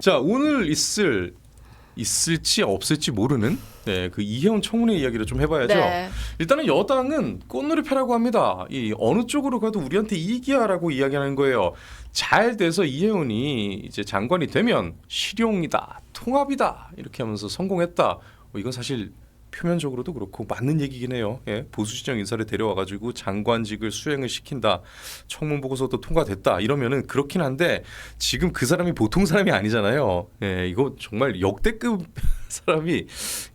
자 오늘 있을 있을지 없을지 모르는 네, 그 이혜원 청문회 이야기를 좀 해봐야죠. 네. 일단은 여당은 꽃놀이패라고 합니다. 이 어느 쪽으로 가도 우리한테 이익이야라고 이야기하는 거예요. 잘 돼서 이혜원이 이제 장관이 되면 실용이다, 통합이다 이렇게 하면서 성공했다. 어, 이건 사실 표면적으로도 그렇고 맞는 얘기긴 해요. 예, 보수진영 인사를 데려와가지고 장관직을 수행을 시킨다. 청문 보고서도 통과됐다. 이러면은 그렇긴 한데 지금 그 사람이 보통 사람이 아니잖아요. 예, 이거 정말 역대급 사람이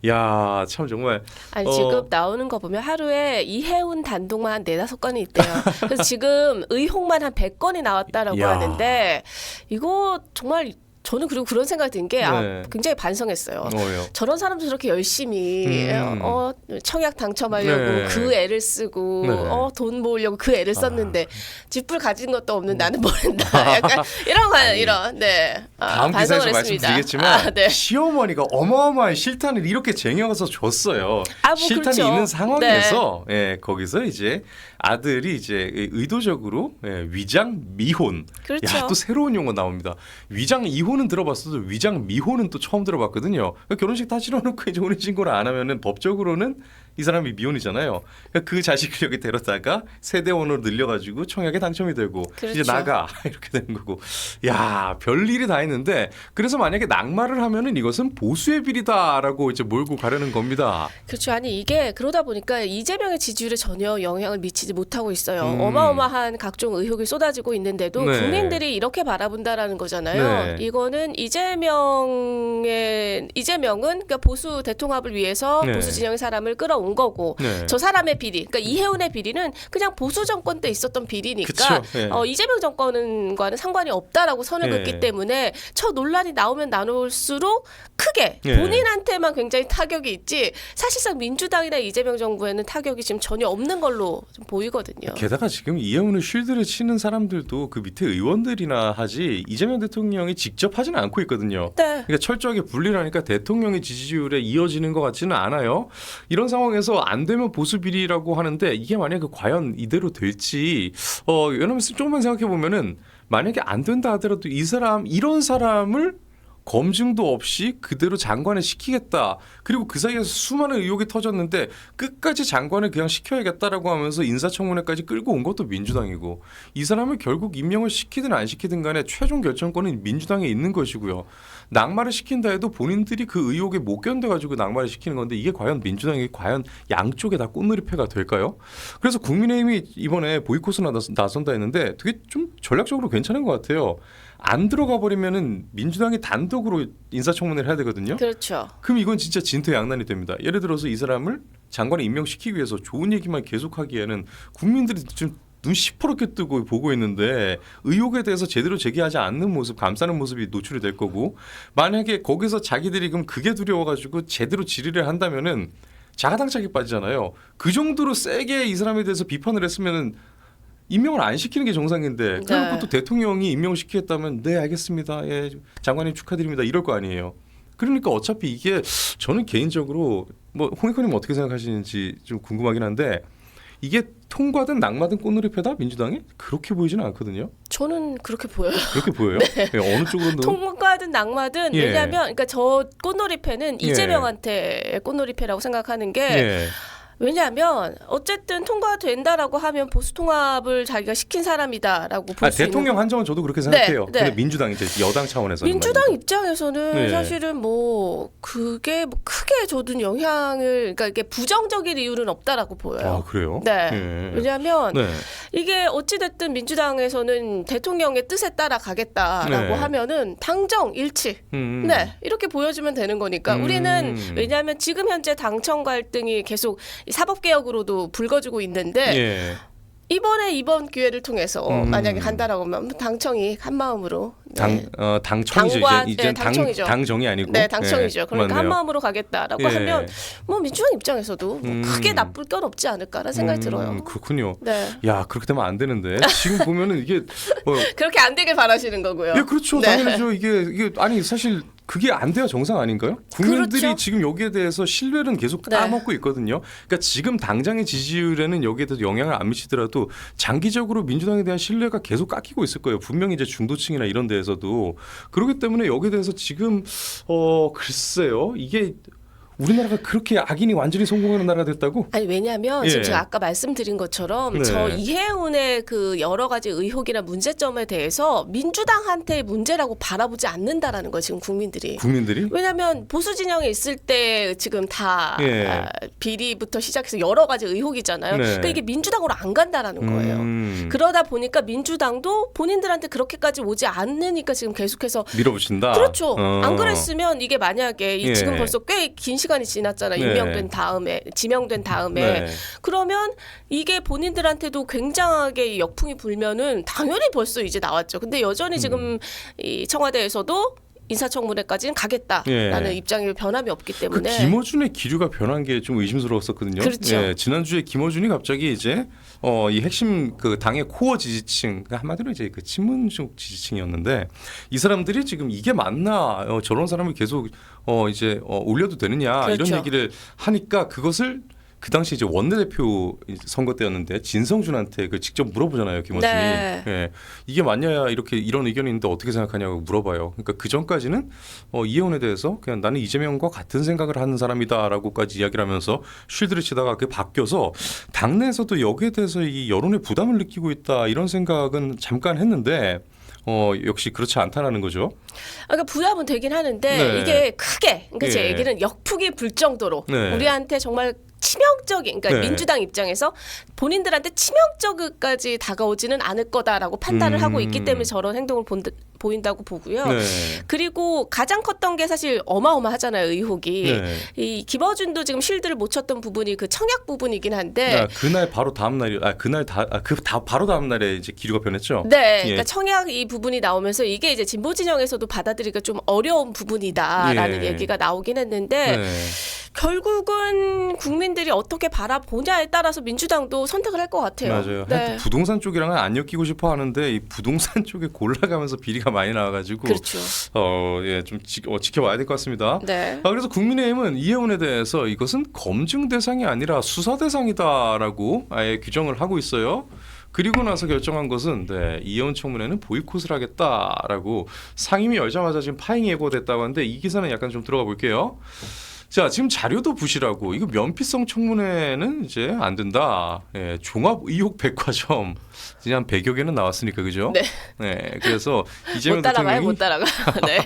야 참 정말 아니 어. 지금 나오는 거 보면 하루에 이해운 단독만 한 네다섯 건이 있대요. 그래서 지금 의혹만 한 100건이 나왔다라고 야. 하는데 이거 정말 저는 그리고 그런 생각이 든게 아, 네. 굉장히 반성했어요. 뭐예요? 저런 사람도 저렇게 열심히 음. 어, 청약 당첨하려고 네. 그 애를 쓰고 네. 어, 돈 모으려고 그 애를 썼는데 집불 가진 것도 없는 나는 모른다. 약간 이런 거 이런 네 아, 다음 기사에서 했습니다. 말씀드리겠지만 아, 네. 시어머니가 어마어마한 실탄을 이렇게 쟁여서 줬어요. 아, 뭐 실탄이 그렇죠. 있는 상황에서 예, 거기서 이제 아들이 이제 의도적으로 예, 위장 미혼. 그렇죠. 야 또 새로운 용어 나옵니다. 위장 이혼 은 들어봤어도 위장 미혼은 또 처음 들어봤거든요. 그러니까 결혼식 다 치러놓고 이제 혼인 신고를 안 하면은 법적으로는 이 사람이 미혼이잖아요. 그러니까 그 자식을 여기 데려다가 세대원으로 늘려가지고 청약에 당첨이 되고 이제 그렇죠. 나가 이렇게 되는 거고. 야 별일이 다 있는데 그래서 만약에 낙마를 하면은 이것은 보수의 비리다라고 이제 몰고 가려는 겁니다. 그렇죠. 아니 이게 그러다 보니까 이재명의 지지율에 전혀 영향을 미치지 못하고 있어요. 음. 어마어마한 각종 의혹이 쏟아지고 있는데도 네. 국민들이 이렇게 바라본다라는 거잖아요. 네. 이거는 이재명의 이재명은 그러니까 보수 대통합을 위해서 네. 보수 진영의 사람을 끌어온 거고 네. 저 사람의 비리, 그러니까 이해운의 비리는 그냥 보수 정권 때 있었던 비리니까 그쵸. 네. 어, 이재명 정권과는 상관이 없다라고 선을 네. 긋기 때문에 저 논란이 나오면 나눌수록 크게 네. 본인한테만 굉장히 타격이 있지 사실상 민주당이나 이재명 정부에는 타격이 지금 전혀 없는 걸로 좀 보이거든요. 게다가 지금 이해운의 쉴드를 치는 사람들도 그 밑에 의원들이나 하지 이재명 대통령이 직접 하지는 않고 있거든요. 네. 그러니까 철저하게 분리를 하니까 대통령의 지지율에 이어지는 것 같지는 않아요. 이런 상황에 서 안 되면 보수 비리라고 하는데 이게 만약에 과연 이대로 될지 어 왜냐면 조금만 생각해 보면은 만약에 안 된다 하더라도 이 사람 이런 사람을 검증도 없이 그대로 장관을 시키겠다. 그리고 그 사이에서 수많은 의혹이 터졌는데 끝까지 장관을 그냥 시켜야겠다라고 하면서 인사청문회까지 끌고 온 것도 민주당이고 이 사람을 결국 임명을 시키든 안 시키든 간에 최종 결정권은 민주당에 있는 것이고요. 낙마를 시킨다 해도 본인들이 그 의혹에 못 견뎌가지고 낙마를 시키는 건데 이게 과연 민주당이 과연 양쪽에 다 꽃놀이패가 될까요? 그래서 국민의힘이 이번에 보이콧을 나선- 나선다 했는데 되게 좀 전략적으로 괜찮은 것 같아요. 안 들어가 버리면은 민주당이 단독 으로 인사청문회를 해야 되거든요. 그렇죠. 그럼 이건 진짜 진퇴양난이 됩니다. 예를 들어서 이 사람을 장관에 임명시키기 위해서 좋은 얘기만 계속하기에는 국민들이 좀눈 시퍼렇게 뜨고 보고 있는데 의혹에 대해서 제대로 제기하지 않는 모습, 감싸는 모습이 노출이 될 거고 만약에 거기서 자기들이 그럼 그게 두려워가지고 제대로 질의를 한다면은 자가당착에 빠지잖아요. 그 정도로 세게 이 사람에 대해서 비판을 했으면은 임명을 안 시키는 게 정상인데 그래놓고 네. 또 대통령이 임명시키겠다면 네 알겠습니다. 예 장관님 축하드립니다. 이럴 거 아니에요. 그러니까 어차피 이게 저는 개인적으로 뭐 홍익호님 어떻게 생각하시는지 좀 궁금하긴 한데 이게 통과든 낙마든 꽃놀이패다 민주당이 그렇게 보이지는 않거든요. 저는 그렇게 보여요. 그렇게 보여요? 예, 어느 쪽으로는 통과든 낙마든 예. 왜냐하면 그러니까 저 꽃놀이패는 예. 이재명한테 꽃놀이패라고 생각하는 게 예. 왜냐하면 어쨌든 통과된다라고 하면 보수 통합을 자기가 시킨 사람이다라고 볼 아, 수 있는 대통령 한정은 저도 그렇게 생각해요. 네, 네. 근데 민주당 이제 여당 차원에서 민주당 입장에서는 네. 사실은 뭐 그게 뭐 크게 줘둔 영향을 그러니까 이게 부정적인 이유는 없다라고 아 보여요. 그래요? 네. 예. 왜냐하면 네. 이게 어찌 됐든 민주당에서는 대통령의 뜻에 따라 가겠다라고 네. 하면은 당정 일치. 음. 네 이렇게 보여주면 되는 거니까 음. 우리는 왜냐하면 지금 현재 당청 갈등이 계속 이 사법 개혁으로도 불거지고 있는데 예. 이번에 이번 기회를 통해서 음. 만약에 간다라고 하면 당청이 한 마음으로 당 네. 어, 당청이죠. 당과- 이제, 이제 네, 당청이죠. 당 당정이 아니고. 네, 당청이죠. 예, 그러니까 한 맞네요. 마음으로 가겠다라고 예. 하면 뭐 민주당 입장에서도 뭐 음. 크게 나쁠 건 없지 않을까라는 생각이 음, 들어요. 그렇군요. 네, 야 그렇게 되면 안 되는데 지금 보면은 이게 어, 그렇게 안 되길 바라시는 거고요. 예 그렇죠 네. 당연하죠 이게 이게 아니 사실 그게 안 돼야 정상 아닌가요? 국민들이 그렇죠. 지금 여기에 대해서 신뢰는 계속 네. 까먹고 있거든요. 그러니까 지금 당장의 지지율에는 여기에 대해서 영향을 안 미치더라도 장기적으로 민주당에 대한 신뢰가 계속 깎이고 있을 거예요. 분명히 이제 중도층이나 이런 데에서도 그렇기 때문에 여기에 대해서 지금 어 글쎄요 이게 우리나라가 그렇게 악인이 완전히 성공하는 나라가 됐다고? 아니 왜냐하면 예. 지금 제가 아까 말씀드린 것처럼 네. 저 이해운의 그 여러 가지 의혹이나 문제점에 대해서 민주당한테 문제라고 바라보지 않는다라는 거예요 지금 국민들이. 국민들이? 왜냐하면 보수 진영에 있을 때 지금 다 예. 아, 비리부터 시작해서 여러 가지 의혹이잖아요. 네. 그러니까 이게 민주당으로 안 간다라는 거예요. 음, 그러다 보니까 민주당도 본인들한테 그렇게까지 오지 않으니까 지금 계속해서 밀어붙인다. 그렇죠. 어. 안 그랬으면 이게 만약에 이 예. 지금 벌써 꽤 긴 시간 이 지났잖아요. 네. 임명된 다음에 지명된 다음에 네. 그러면 이게 본인들한테도 굉장하게 역풍이 불면은 당연히 벌써 이제 나왔죠. 근데 여전히 음. 지금 이 청와대에서도 인사청문회까지는 가겠다라는 예. 입장에 변함이 없기 그 때문에 김어준의 기류가 변한 게 좀 의심스러웠었거든요. 그렇죠. 예, 지난주에 김어준이 갑자기 이제 어, 이 핵심 그 당의 코어 지지층 그러니까 한마디로 이제 그 친문적 지지층이었는데 이 사람들이 지금 이게 맞나 어, 저런 사람을 계속 어, 이제 어, 올려도 되느냐 그렇죠. 이런 얘기를 하니까 그것을 그 당시 이제 원내대표 선거 때였는데 진성준한테 그 직접 물어보잖아요 김어준이 네. 예. 이게 맞냐 이렇게 이런 의견이 있는데 어떻게 생각하냐고 물어봐요. 그러니까 그 전까지는 어, 이해원에 대해서 그냥 나는 이재명과 같은 생각을 하는 사람이다라고까지 이야기를 하면서 쉴드를 치다가 그게 바뀌어서 당내에서도 여기에 대해서 이 여론의 부담을 느끼고 있다 이런 생각은 잠깐 했는데 어, 역시 그렇지 않다라는 거죠. 아, 그러니까 부담은 되긴 하는데 네. 이게 크게 그러니까 제 예. 얘기는 역풍이 불 정도로 네. 우리한테 정말 know 치명적인 그러니까 네. 민주당 입장에서 본인들한테 치명적까지 다가오지는 않을 거다라고 판단을 음. 하고 있기 때문에 저런 행동을 본, 보인다고 보고요. 네. 그리고 가장 컸던 게 사실 어마어마하잖아요 의혹이 네. 이 김어준도 지금 실드를 못 쳤던 부분이 그 청약 부분이긴 한데 아, 그날 바로 다음 날이 아 그날 다그다 바로 다음 날에 이제 기류가 변했죠. 네, 예. 그러니까 청약 이 부분이 나오면서 이게 이제 진보 진영에서도 받아들이기가 좀 어려운 부분이다라는 예. 얘기가 나오긴 했는데 네. 결국은 국민들이 어떻게 바라보냐에 따라서 민주당도 선택을 할 것 같아요. 맞아요. 네. 부동산 쪽이랑은 안 엮이고 싶어 하는데 이 부동산 쪽에 골라가면서 비리가 많이 나와가지고 그렇죠. 어, 예, 좀 지, 어, 지켜봐야 될 것 같습니다. 네. 아, 그래서 국민의힘은 이해원에 대해서 이것은 검증 대상이 아니라 수사 대상이다라고 아예 규정을 하고 있어요. 그리고 나서 결정한 것은 네, 이해원 청문회는 보이콧을 하겠다라고 상임위 열자마자 지금 파행 예고됐다고 하는데 이 기사는 약간 좀 들어가 볼게요. 자, 지금 자료도 부실하고 이거 면피성 청문회는 이제 안 된다. 예, 종합 의혹 백화점 한 100여 개는 나왔으니까 그죠? 네. 네, 그래서 이재명 못 따라가요, 대통령이 못 따라가. 네.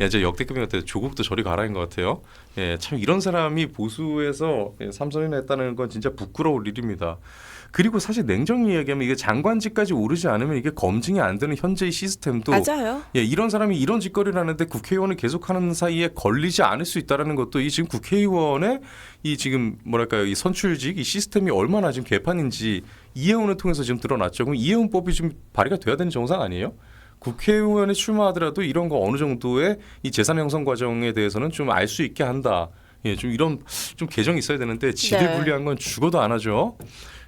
야, 저 역대급인 것 같아요. 조국도 저리 가라인 것 같아요. 예, 참 이런 사람이 보수에서 예, 삼선이나 했다는 건 진짜 부끄러울 일입니다. 그리고 사실 냉정히 얘기하면 이게 장관직까지 오르지 않으면 이게 검증이 안 되는 현재의 시스템도 맞아요. 예, 이런 사람이 이런 짓거리를 하는데 국회의원을 계속하는 사이에 걸리지 않을 수 있다라는 것도 이 지금 국회의원의 이 지금 뭐랄까요 이 선출직 이 시스템이 얼마나 지금 개판인지 이해원을 통해서 지금 드러났죠. 그럼 이해원법이 좀 발의가 돼야 되는 정상 아니에요? 국회의원에 출마하더라도 이런 거 어느 정도의 이 재산 형성 과정에 대해서는 좀 알 수 있게 한다. 예, 좀 이런 좀 개정이 있어야 되는데 지들 네. 불리한 건 죽어도 안 하죠.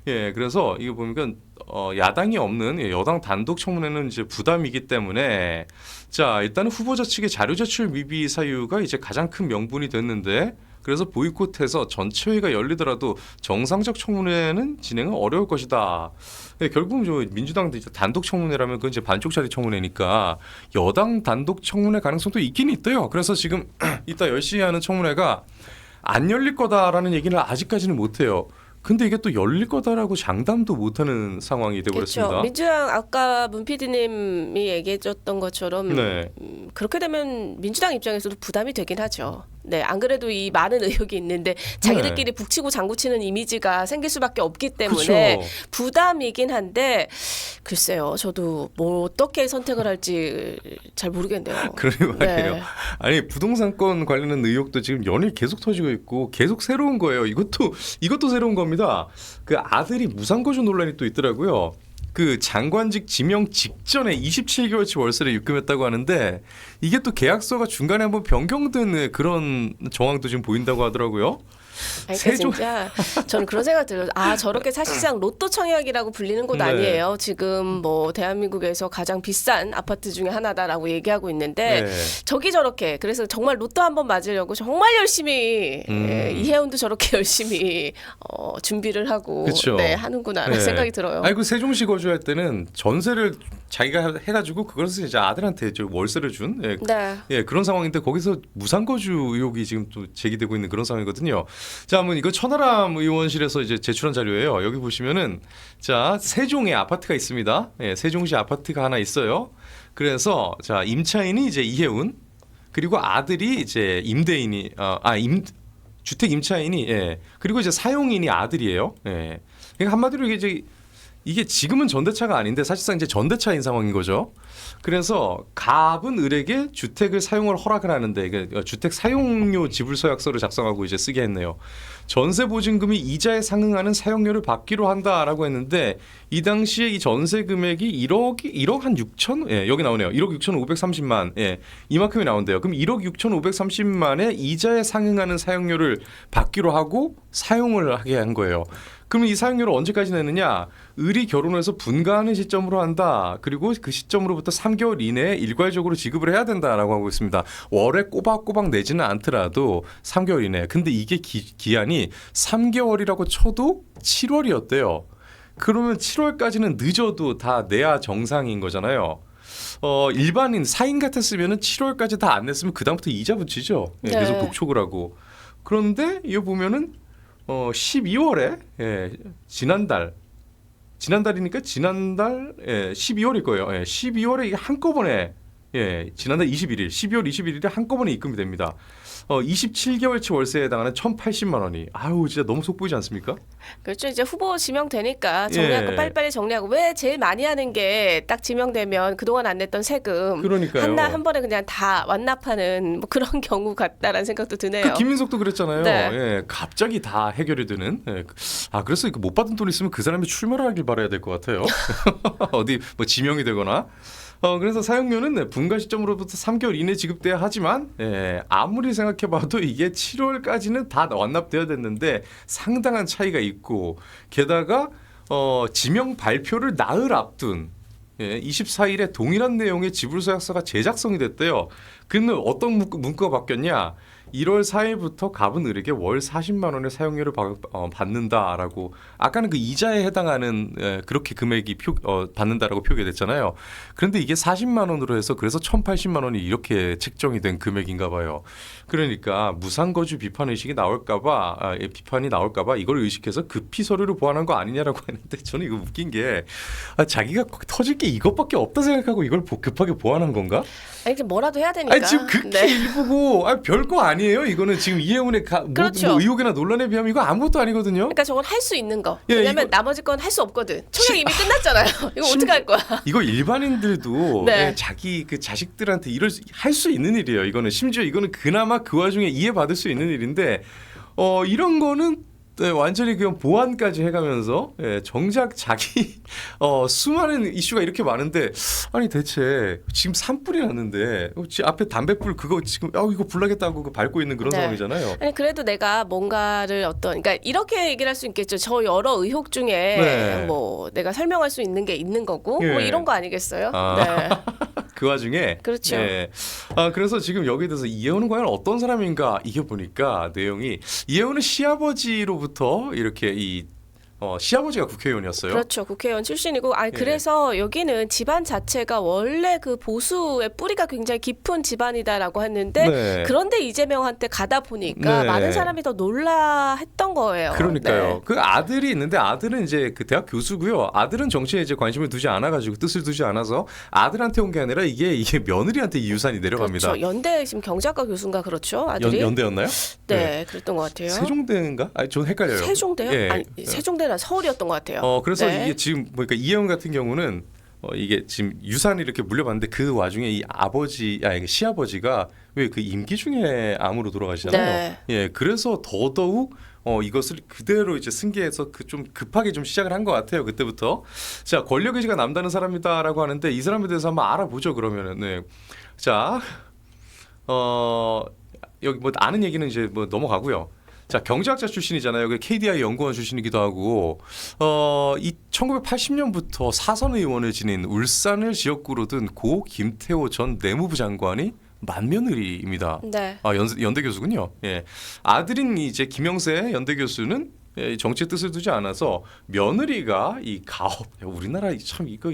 예, 그래서 이거 보니까 어, 야당이 없는 예, 여당 단독 청문회는 이제 부담이기 때문에 자 일단은 후보자 측의 자료 제출 미비 사유가 이제 가장 큰 명분이 됐는데 그래서 보이콧해서 전체회의가 열리더라도 정상적 청문회는 진행은 어려울 것이다. 예, 결국은 저 민주당 이제 단독 청문회라면 그건 이제 반쪽짜리 청문회니까 여당 단독 청문회 가능성도 있긴 있대요. 그래서 지금 이따 10시에 하는 청문회가 안 열릴 거다라는 얘기는 아직까지는 못 해요. 근데 이게 또 열릴 거다라고 장담도 못하는 상황이 돼버렸습니다. 그렇죠. 민주당 아까 문 PD님이 얘기해줬던 것처럼 네. 음, 그렇게 되면 민주당 입장에서도 부담이 되긴 하죠. 네, 안 그래도 이 많은 의혹이 있는데 자기들끼리 북치고 장구치는 이미지가 생길 수밖에 없기 때문에 그렇죠. 부담이긴 한데 글쎄요, 저도 뭐 어떻게 선택을 할지 잘 모르겠네요. 그러게 말이에요. 네. 아니 부동산권 관련된 의혹도 지금 연일 계속 터지고 있고 계속 새로운 거예요. 이것도 이것도 새로운 겁니다. 그 아들이 무상거주 논란이 또 있더라고요. 그 장관직 지명 직전에 27개월치 월세를 입금했다고 하는데 이게 또 계약서가 중간에 한번 변경된 그런 정황도 지금 보인다고 하더라고요. 아니, 그러니까 세종- 진짜 저는 그런 생각 들어요. 아 저렇게 사실상 로또 청약이라고 불리는 곳 네. 아니에요. 지금 뭐 대한민국에서 가장 비싼 아파트 중에 하나다라고 얘기하고 있는데 네. 저기 저렇게 그래서 정말 로또 한번 맞으려고 정말 열심히 음. 예, 이혜원도 저렇게 열심히 어, 준비를 하고 그쵸. 네, 하는구나라는 네. 생각이 들어요. 아니 그 세종시 거주할 때는 전세를 자기가 해가지고 그것을 이제 아들한테 저 월세를 준 예, 네. 예, 그런 상황인데 거기서 무상 거주 의혹이 지금 또 제기되고 있는 그런 상황이거든요. 자, 한번 이거 천하람 의원실에서 이제 제출한 자료예요. 여기 보시면은 자 세종에 아파트가 있습니다. 예, 세종시 아파트가 하나 있어요. 그래서 자 임차인이 이제 이혜운 그리고 아들이 이제 임대인이 어, 아 임 주택 임차인이 예 그리고 이제 사용인이 아들이에요. 예. 그러니까 한마디로 이게 이제 이게 지금은 전대차가 아닌데 사실상 이제 전대차인 상황인 거죠. 그래서 갑은 을에게 주택을 사용을 허락을 하는데 주택 사용료 지불 서약서를 작성하고 이제 쓰게 했네요. 전세 보증금이 이자에 상응하는 사용료를 받기로 한다라고 했는데 이 당시에 이 전세 금액이 1억이 1억 한 6천 예, 여기 나오네요. 1억 6천 530만 예. 이만큼이 나온대요. 그럼 1억 6천 530만에 이자에 상응하는 사용료를 받기로 하고 사용을 하게 한 거예요. 그럼 이 사용료를 언제까지 내느냐? 을이 결혼해서 분가하는 시점으로 한다. 그리고 그 시점으로부터 3개월 이내에 일괄적으로 지급을 해야 된다라고 하고 있습니다. 월에 꼬박꼬박 내지는 않더라도 3개월 이내. 근데 이게 기, 기한이 3개월이라고 쳐도 7월이었대요. 그러면 7월까지는 늦어도 다 내야 정상인 거잖아요. 어 일반인 사인 같았으면은 7월까지 다 안 냈으면 그 다음부터 이자 붙이죠. 예, 네. 계속 독촉을 하고. 그런데 이거 보면은 어 12월에 예, 지난달 지난달이니까 지난달 예, 12월일 거예요. 예, 12월에 이게 한꺼번에 예, 지난달 21일, 12월 21일에 한꺼번에 입금이 됩니다. 어, 27개월치 월세에 해당하는 1,080만 원이 아유 진짜 너무 속보이지 않습니까? 그렇죠. 이제 후보 지명되니까 정리할 거 예. 빨리빨리 정리하고 왜 제일 많이 하는 게 딱 지명되면 그동안 안 냈던 세금 그러니까요. 한날 한 번에 그냥 다 완납하는 뭐 그런 경우 같다라는 생각도 드네요. 그 김민석도 그랬잖아요. 네. 예, 갑자기 다 해결이 되는. 예. 아 그래서 이거 못 받은 돈 있으면 그 사람이 출마를 하길 바라야 될 것 같아요. 어디 뭐 지명이 되거나. 어 그래서 사용료는 네, 분가 시점으로부터 3개월 이내 지급돼야 하지만 예, 아무리 생각해봐도 이게 7월까지는 다 완납돼야 됐는데 상당한 차이가 있고 게다가 어, 지명 발표를 나흘 앞둔 예, 24일에 동일한 내용의 지불서약서가 제작성이 됐대요. 근데 어떤 문구, 문구가 바뀌었냐? 1월 4일부터 갑은 을에게 월 40만 원의 사용료를 받, 어, 받는다라고 아까는 그 이자에 해당하는 예, 그렇게 금액이 표, 어, 받는다라고 표기됐잖아요. 그런데 이게 40만 원으로 해서 그래서 1,080만 원이 이렇게 책정이 된 금액인가 봐요. 그러니까 무상거주 비판 의식이 나올까봐 아, 예, 비판이 나올까봐 이걸 의식해서 급히 서류를 보완한 거 아니냐라고 했는데 저는 이거 웃긴 게 아, 자기가 터질 게 이것밖에 없다 생각하고 이걸 보- 급하게 보완한 건가? 아니 뭐라도 해야 되니까. 아니 지금 극히 네. 일부고 아, 별거 아니 에요. 이거는 지금 이해운의 가, 뭐, 그렇죠. 뭐 의혹이나 논란에 비하면 이거 아무것도 아니거든요. 그러니까 저건 할 수 있는 거. 예, 왜냐면 이거- 나머지 건 할 수 없거든. 청약 이미 끝났잖아요. 이거 심- 어떻게 할 거야? 이거 일반인들도 네. 예, 자기 그 자식들한테 이럴 할 수 있는 일이에요. 이거는 심지어 이거는 그나마 그 와중에 이해받을 수 있는 일인데 어 이런 거는 네, 완전히 그냥 보완까지 해가면서 예, 정작 자기 어, 수많은 이슈가 이렇게 많은데 아니 대체 지금 산불이 났는데 어, 지 앞에 담배불 그거 지금 아 이거 불나겠다고 그 밟고 있는 그런 네. 상황이잖아요. 아니 그래도 내가 뭔가를 어떤 그러니까 이렇게 얘기를 할 수 있겠죠. 저 여러 의혹 중에 네. 뭐 내가 설명할 수 있는 게 있는 거고 뭐 예. 이런 거 아니겠어요? 아. 네. 그 와중에 그렇죠. 예. 아 그래서 지금 여기에 대해서 이혜원은 과연 어떤 사람인가 이게 보니까 내용이 이혜원은 시아버지로부터 이렇게 이 어, 시아버지가 국회의원이었어요. 그렇죠. 국회의원 출신이고 아 예. 그래서 여기는 집안 자체가 원래 그 보수의 뿌리가 굉장히 깊은 집안이다라고 했는데 네. 그런데 이재명한테 가다 보니까 네. 많은 사람이 더 놀라했던 거예요. 그러니까요. 네. 그 아들이 있는데 아들은 이제 그 대학 교수고요. 아들은 정치에 이제 관심을 두지 않아가지고 뜻을 두지 않아서 아들한테 온 게 아니라 이게 이게 며느리한테 이 유산이 내려갑니다. 그렇죠. 연대 지금 경제학과 교수인가 그렇죠. 연, 아들이 연 대였나요? 네, 그랬던 것 같아요. 세종대인가? 아니 전 헷갈려요. 세종대요? 예. 아니 세종대 는 서울이었던 것 같아요. 어 그래서 네. 이게 지금 보니까 이혜원 같은 경우는 어, 이게 지금 유산이 이렇게 물려봤는데 그 와중에 이 아버지 아니 시아버지가 왜 그 임기 중에 암으로 돌아가시잖아요. 네. 예, 그래서 더더욱 어 이것을 그대로 이제 승계해서 그 좀 급하게 좀 시작을 한 것 같아요 그때부터 자 권력 의지가 남다른 사람이다라고 하는데 이 사람에 대해서 한번 알아보죠 그러면은 네. 자 어, 여기 뭐 아는 얘기는 이제 뭐 넘어가고요. 자 경제학자 출신이잖아요. 그 KDI 연구원 출신이기도 하고 어이 1980년부터 사선 의원을 지닌 울산을 지역구로 둔고 김태호 전 내무부 장관이 만며느리입니다. 네. 아 연, 연대 교수군요. 예 아들인 이제 김영세 연대 교수는 예, 정치의 뜻을 두지 않아서 며느리가 이 가업 야, 우리나라 참 이거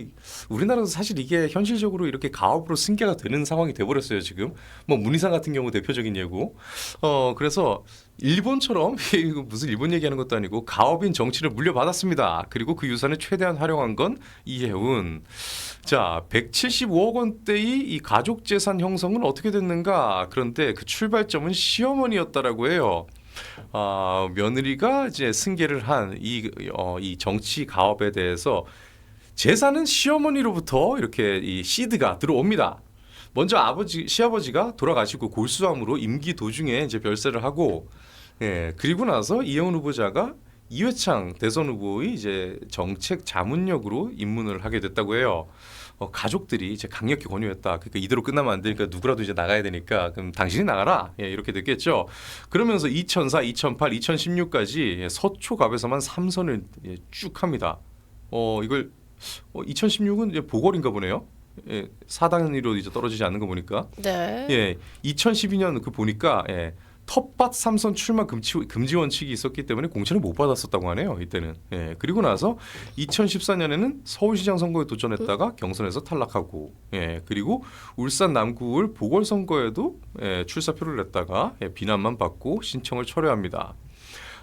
우리나라도 사실 이게 현실적으로 이렇게 가업으로 승계가 되는 상황이 돼버렸어요 지금. 뭐 문희상 같은 경우 대표적인 예고. 어 그래서 일본처럼 이거 무슨 일본 얘기하는 것도 아니고 가업인 정치를 물려받았습니다. 그리고 그 유산을 최대한 활용한 건 이해운 자 175억 원대의 이 가족 재산 형성은 어떻게 됐는가? 그런데 그 출발점은 시어머니였다라고 해요. 아, 며느리가 이제 승계를 한이 어, 이 정치 가업에 대해서 재산은 시어머니로부터 이렇게 이 시드가 들어옵니다. 먼저 아버지 시아버지가 돌아가시고 골수암으로 임기 도중에 이제 별세를 하고 예 그리고 나서 이영훈 후보자가 이회창 대선 후보의 이제 정책 자문역으로 입문을 하게 됐다고 해요. 어, 가족들이 이제 강력히 권유했다. 그러니까 이대로 끝나면 안 되니까 누구라도 이제 나가야 되니까 그럼 당신이 나가라. 예, 이렇게 됐겠죠. 그러면서 2004, 2008, 2016까지 서초갑에서만 삼선을 예, 쭉 합니다. 어 이걸 어, 2016은 이제 보궐인가 보네요. 예, 사단위로 이제 떨어지지 않는 거 보니까 네. 예, 2012년 그 보니까 예, 텃밭 삼선 출마 금지, 금지 원칙이 있었기 때문에 공천을 못 받았었다고 하네요. 이때는. 예, 그리고 나서 2014년에는 서울시장 선거에 도전했다가 경선에서 탈락하고, 예, 그리고 울산 남구을 보궐선거에도 예, 출사표를 냈다가 예, 비난만 받고 신청을 철회합니다.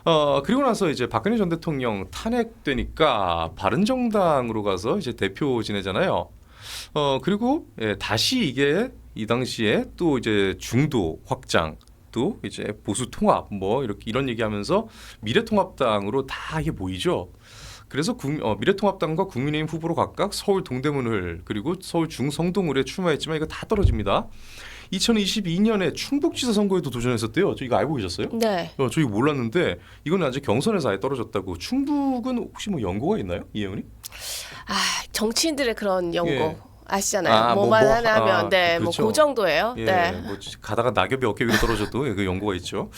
어 그리고 나서 이제 박근혜 전 대통령 탄핵되니까 바른정당으로 가서 이제 대표 지내잖아요. 어 그리고 예, 다시 이게 이 당시에 또 이제 중도 확장 또 이제 보수 통합 뭐 이렇게 이런 얘기하면서 미래통합당으로 다 이게 모이죠. 그래서 국, 어, 미래통합당과 국민의힘 후보로 각각 서울 동대문을 그리고 서울 중성동을에 출마했지만 이거 다 떨어집니다. 2022년에 충북지사 선거에도 도전했었대요. 저 이거 알고 계셨어요? 네. 어, 저 이거 몰랐는데 이거는 아직 경선에서 아예 떨어졌다고. 충북은 혹시 뭐 연고가 있나요, 이혜원이? 아, 정치인들의 그런 연고 예. 아시잖아요. 아, 뭐, 뭐만 뭐, 하나 하면 아, 네, 그렇죠. 뭐그 정도예요. 예, 네. 뭐 가다가 낙엽이 어깨 위로 떨어져도 그 연고가 있죠.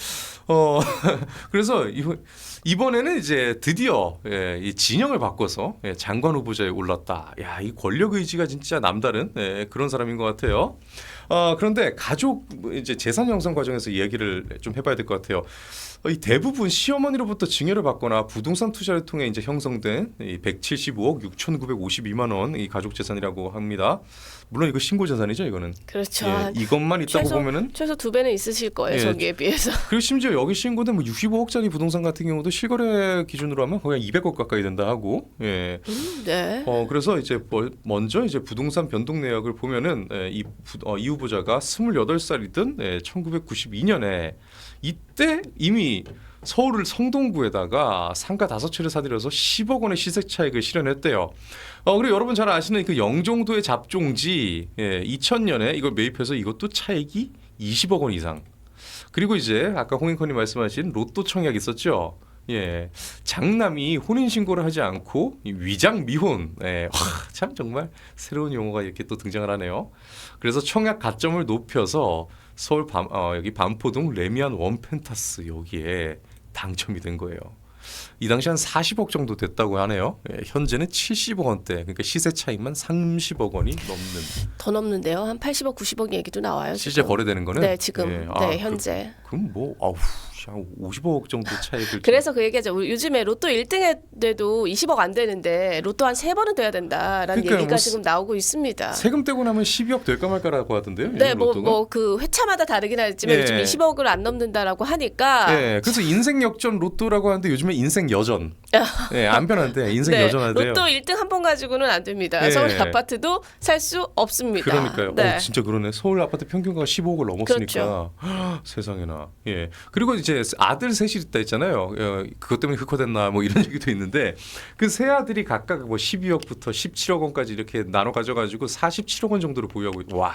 어, 그래서 이번 이번에는 이제 드디어 예, 이 진영을 바꿔서 예, 장관 후보자에 올랐다. 야, 이 권력 의지가 진짜 남다른 예, 그런 사람인 것 같아요. 어, 그런데 가족 이제 재산 형성 과정에서 이야기를 좀 해봐야 될 것 같아요. 어, 이 대부분 시어머니로부터 증여를 받거나 부동산 투자를 통해 이제 형성된 이 175억 6,952만 원 이 가족 재산이라고 합니다. 물론 이거 신고 재산이죠, 이거는. 그렇죠. 예, 한 이것만 있다고 최소- 보면은 최소 두 배는 있으실 거예요. 예, 저기에 비해서. 그리고 심지어 여기 신고된 뭐 65억짜리 부동산 같은 경우도 실거래 기준으로 하면 거의 200억 가까이 된다 하고 예. 음, 네. 어 그래서 이제 뭐- 먼저 이제 부동산 변동 내역을 보면은 예, 이, 부, 어, 이 후보자가 28살이던 예, 1992년에 이때 이미 서울 성동구에다가 상가 다섯 채를 사들여서 10억 원의 시세 차익을 실현했대요. 어 그리고 여러분 잘 아시는 그 영종도의 잡종지 예, 2000년에 이걸 매입해서 이것도 차익이 20억 원 이상. 그리고 이제 아까 홍인커님 말씀하신 로또 청약 있었죠. 예, 장남이 혼인 신고를 하지 않고 이 위장 미혼. 예, 와, 참 정말 새로운 용어가 이렇게 또 등장을 하네요. 그래서 청약 가점을 높여서 서울 밤, 어, 여기 반포동 레미안 원펜타스 여기에 당첨이 된 거예요. 이 당시 한 40억 정도 됐다고 하네요. 예, 현재는 70억 원대. 그러니까 시세 차익만 30억 원이 넘는 더 넘는데요. 한 80억, 90억 얘기도 나와요. 실제 지금. 거래되는 거는 네, 지금. 예, 네, 아, 현재. 그, 그럼 뭐 아우 한 50억 정도 차익을 그래서 그 얘기하죠. 요즘에 로또 1등에도 20억 안 되는데 로또 한 세 번은 돼야 된다라는 그러니까요. 얘기가 뭐 지금 나오고 있습니다. 세금 떼고 나면 12억 될까 말까라고 하던데요. 네, 요즘 뭐 로또가. 뭐 그 회차마다 다르긴 하지만 예. 요즘 20억을 안 넘는다라고 하니까 예, 그래서 인생 역전 로또라고 하는데 요즘에 인생 여전. 예, 안 변한데 인생 네, 여전하대요. 로또 1등 한 번 가지고는 안 됩니다. 예. 서울 아파트도 살 수 없습니다. 그러니까요. 네. 어, 진짜 그러네. 서울 아파트 평균가가 15억을 넘었으니까 그렇죠. 세상에나. 예. 그리고 이제 아들 셋이 있다 했잖아요. 어, 그것 때문에 흑화됐나 뭐 이런 얘기도 있는데 그 세 아들이 각각 뭐 12억부터 17억 원까지 이렇게 나눠 가져가지고 47억 원 정도를 보유하고 있. 와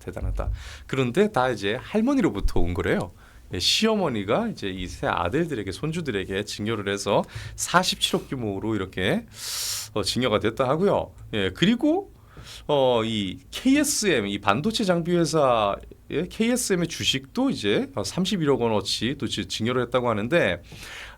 대단하다. 그런데 다 이제 할머니로부터 온 거래요. 예, 시어머니가 이제 이 세 아들들에게 손주들에게 증여를 해서 47억 규모로 이렇게 어, 증여가 됐다 하고요. 예, 그리고 어, 이 KSM 이 반도체 장비 회사 예, KSM의 주식도 이제 31억 원어치 또 증여를 했다고 하는데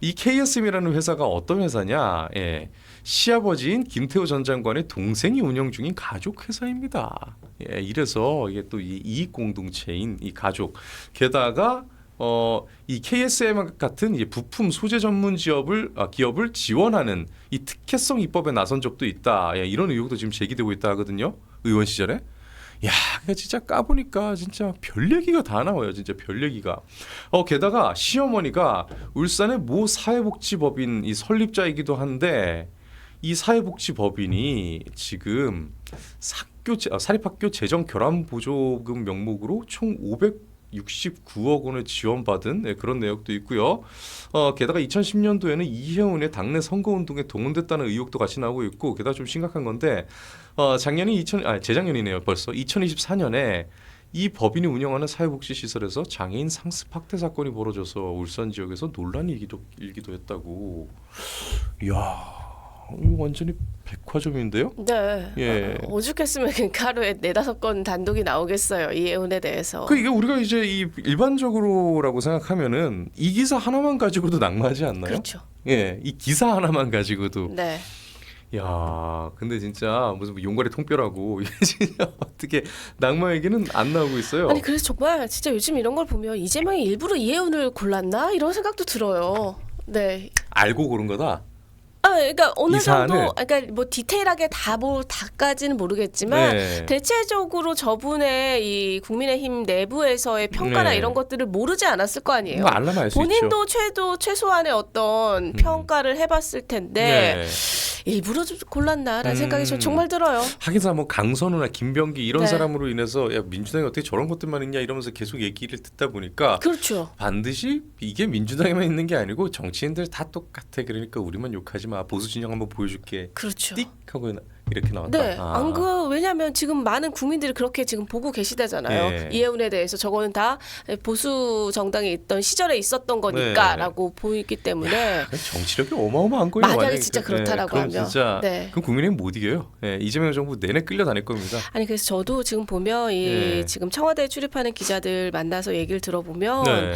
이 KSM이라는 회사가 어떤 회사냐? 예. 시아버지인 김태호 전 장관의 동생이 운영 중인 가족 회사입니다. 예, 이래서 이게 또 이 이익 공동체인 이 가족 게다가 어, 이 KSM 같은 부품 소재 전문 기업을 아, 기업을 지원하는 이 특혜성 입법에 나선 적도 있다. 예, 이런 의혹도 지금 제기되고 있다 하거든요. 의원 시절에. 야, 그러니까 진짜 까보니까 진짜 별 얘기가 다 나와요. 진짜 별 얘기가. 어, 게다가 시어머니가 울산의 모 사회복지법인 이 설립자이기도 한데 이 사회복지법인이 지금 재- 아, 사립학교 재정 결함 보조금 명목으로 총 569억 원을 지원받은 네, 그런 내역도 있고요. 어, 게다가 2010년도에는 이혜훈의 당내 선거운동에 동원됐다는 의혹도 같이 나오고 있고 게다가 좀 심각한 건데 어, 작년이 2000, 아, 재작년이네요 벌써 2024년에 이 법인이 운영하는 사회복지 시설에서 장애인 상습 학대 사건이 벌어져서 울산 지역에서 논란이 일기도, 일기도 했다고. 이야, 이거 완전히 백화점인데요? 네. 예. 어, 오죽했으면 그러니까 하루에 네다섯 건 단독이 나오겠어요. 이해운에 대해서. 그 이게 우리가 이제 이 일반적으로라고 생각하면은 이 기사 하나만 가지고도 낙마하지 않나요? 그렇죠. 예, 이 기사 하나만 가지고도 네. 야, 근데 진짜 무슨 뭐 용가리 통뼈라고 진짜 어떻게 낙마 얘기는 안 나오고 있어요. 아니 그래서 정말 진짜 요즘 이런 걸 보면 이재명이 일부러 이해운을 골랐나 이런 생각도 들어요. 네. 알고 고른 거다. 아, 그러니까 어느? 정도, 그러니까 뭐 디테일하게 다뭐 다까지는 모르겠지만 네. 대체적으로 저분의 이 국민의힘 내부에서의 평가나 네. 이런 것들을 모르지 않았을 거 아니에요. 뭐 알라면 알수 있죠. 본인도 최도 최소한의 어떤 평가를 해봤을 텐데 네. 일부러 좀 골랐나라는 음. 생각이 저 정말 들어요. 하기사 뭐 강선우나 김병기 이런 네. 사람으로 인해서 야 민주당이 어떻게 저런 것들만 있냐 이러면서 계속 얘기를 듣다 보니까 그렇죠. 반드시 이게 민주당에만 있는 게 아니고 정치인들 다 똑같아 그러니까 우리만 욕하지 마 보수 진영 한번 보여줄게 그렇죠. 띡 하고 이렇게 나왔다. 네, 아. 안 그 왜냐하면 지금 많은 국민들이 그렇게 지금 보고 계시다잖아요. 네. 이해운에 대해서 저거는 다 보수 정당에 있던 시절에 있었던 거니까라고 보이기 때문에 정치력이 어마어마한 거예요. 만약에 진짜 그- 그렇다라고 그럼 하면. 진짜 네. 그럼 국민의힘 못 이겨요. 예, 이재명 정부 내내 끌려다닐 겁니다. 아니 그래서 저도 지금 보면 이 네. 지금 청와대에 출입하는 기자들 만나서 얘기를 들어보면 네.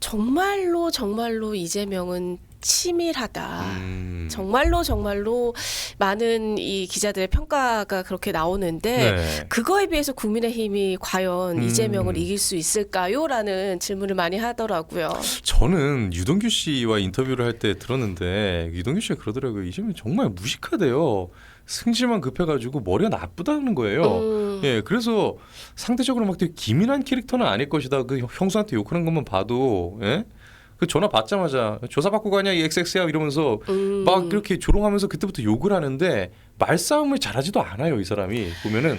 정말로 정말로 이재명은 치밀하다. 음. 정말로 정말로 많은 이 기자들의 평가가 그렇게 나오는데 네. 그거에 비해서 국민의힘이 과연 음. 이재명을 이길 수 있을까요?라는 질문을 많이 하더라고요. 저는 유동규 씨와 인터뷰를 할 때 들었는데 유동규 씨가 그러더라고요. 이재명 정말 무식하대요. 승질만 급해가지고 머리가 나쁘다는 거예요. 음, 예, 그래서 상대적으로 막 되게 기민한 캐릭터는 아닐 것이다. 그 형수한테 욕하는 것만 봐도, 예? 그 전화 받자마자 조사 받고 가냐 이 XX야 이러면서 음. 막 그렇게 조롱하면서 그때부터 욕을 하는데 말싸움을 잘하지도 않아요 이 사람이 보면은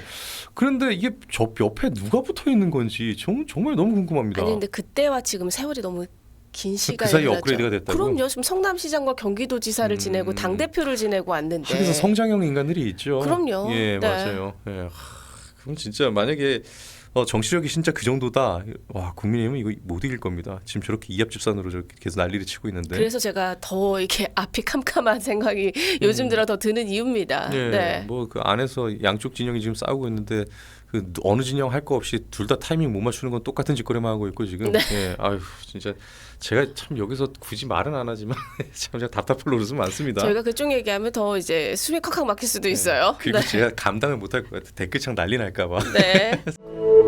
그런데 이게 저 옆에 누가 붙어 있는 건지 정, 정말 너무 궁금합니다. 아니 근데 그때와 지금 세월이 너무 긴 시간이 그 흘렀죠. 업그레이드가 됐다고? 그럼요. 지금 성남시장과 경기도지사를 음. 지내고 당 대표를 지내고 왔는데. 하기서 성장형 인간들이 있죠. 그럼요. 예, 네. 맞아요. 예. 하, 그럼 진짜 만약에 어, 정치력이 진짜 그 정도다. 와 국민의힘은 이거 못 이길 겁니다. 지금 저렇게 이합집산으로 저렇게 계속 난리를 치고 있는데. 그래서 제가 더 이렇게 앞이 캄캄한 생각이 요즘 들어 더 드는 이유입니다. 음. 예, 네. 뭐그 안에서 양쪽 진영이 지금 싸우고 있는데 그 어느 진영 할 거 없이 둘 다 타이밍 못 맞추는 건 똑같은 짓거리만 하고 있고 지금. 네. 예, 아유 진짜 제가 참 여기서 굳이 말은 안 하지만 참 제가 답답할 노릇은 많습니다. 저희가 그쪽 얘기하면 더 이제 숨이 콱콱 막힐 수도 있어요. 그리고 제가 감당을 못 할 것 같아. 댓글창 난리 날까 봐. 네.